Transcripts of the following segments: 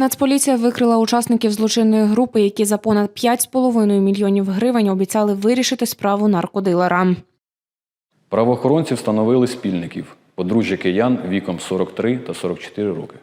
Нацполіція викрила учасників злочинної групи, які за понад 5,5 мільйонів гривень обіцяли вирішити справу наркодилера. Правоохоронці встановили спільників подружжя киян віком 43 та 44 роки.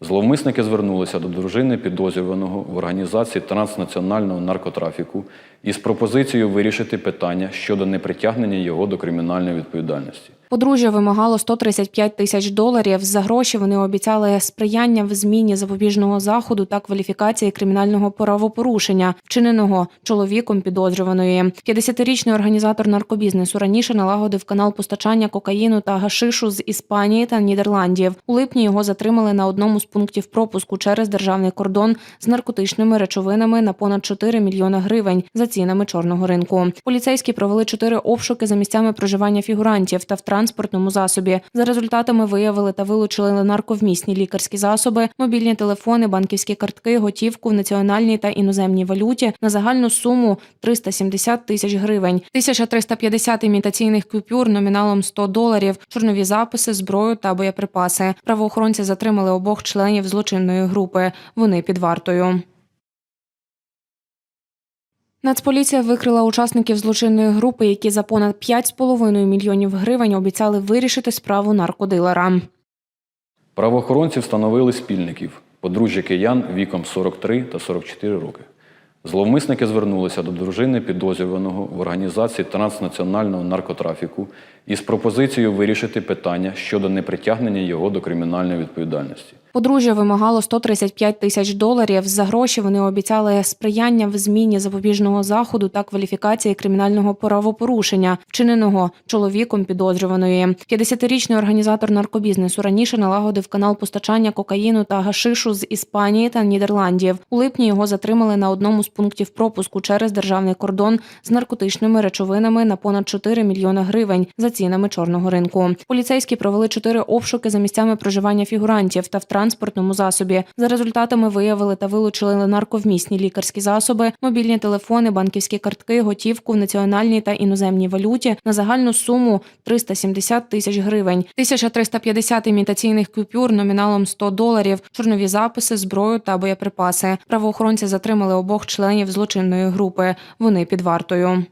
Зловмисники звернулися до дружини підозрюваного в організації транснаціонального наркотрафіку із пропозицією вирішити питання щодо непритягнення його до кримінальної відповідальності. Подружжя вимагало 135 тисяч доларів. За гроші вони обіцяли сприяння в зміні запобіжного заходу та кваліфікації кримінального правопорушення, вчиненого чоловіком підозрюваної. 50-річний організатор наркобізнесу раніше налагодив канал постачання кокаїну та гашишу з Іспанії та Нідерландів. У липні його затримали на одному з пунктів пропуску через державний кордон з наркотичними речовинами на понад 4 мільйона гривень за цінами чорного ринку. Поліцейські провели чотири обшуки за місцями проживання фігурантів та в транспортному засобі. За результатами виявили та вилучили нарковмісні лікарські засоби, мобільні телефони, банківські картки, готівку в національній та іноземній валюті на загальну суму 370 тисяч гривень, 1350 імітаційних купюр номіналом 100 доларів, чорнові записи, зброю та боєприпаси. Правоохоронці затримали обох членів злочинної групи. Вони під вартою. Нацполіція викрила учасників злочинної групи, які за понад 5,5 мільйонів гривень обіцяли вирішити справу наркодилера. Правоохоронці встановили спільників подружжя киян віком 43 та 44 роки. Зловмисники звернулися до дружини підозрюваного в організації транснаціонального наркотрафіку із пропозицією вирішити питання щодо непритягнення його до кримінальної відповідальності. Подружжя вимагало 135 тисяч доларів. За гроші вони обіцяли сприяння в зміні запобіжного заходу та кваліфікації кримінального правопорушення, вчиненого чоловіком підозрюваної. 50-річний організатор наркобізнесу раніше налагодив канал постачання кокаїну та гашишу з Іспанії та Нідерландів. У липні його затримали на одному з пунктів пропуску через державний кордон з наркотичними речовинами на понад 4 мільйона гривень за цінами чорного ринку. Поліцейські провели чотири обшуки за місцями проживання фігурантів та в транспортному засобі. За результатами виявили та вилучили нарковмісні лікарські засоби, мобільні телефони, банківські картки, готівку в національній та іноземній валюті на загальну суму 370 тисяч гривень, 1350 імітаційних купюр номіналом 100 доларів, чорнові записи, зброю та боєприпаси. Правоохоронці затримали обох членів злочинної групи. Вони під вартою.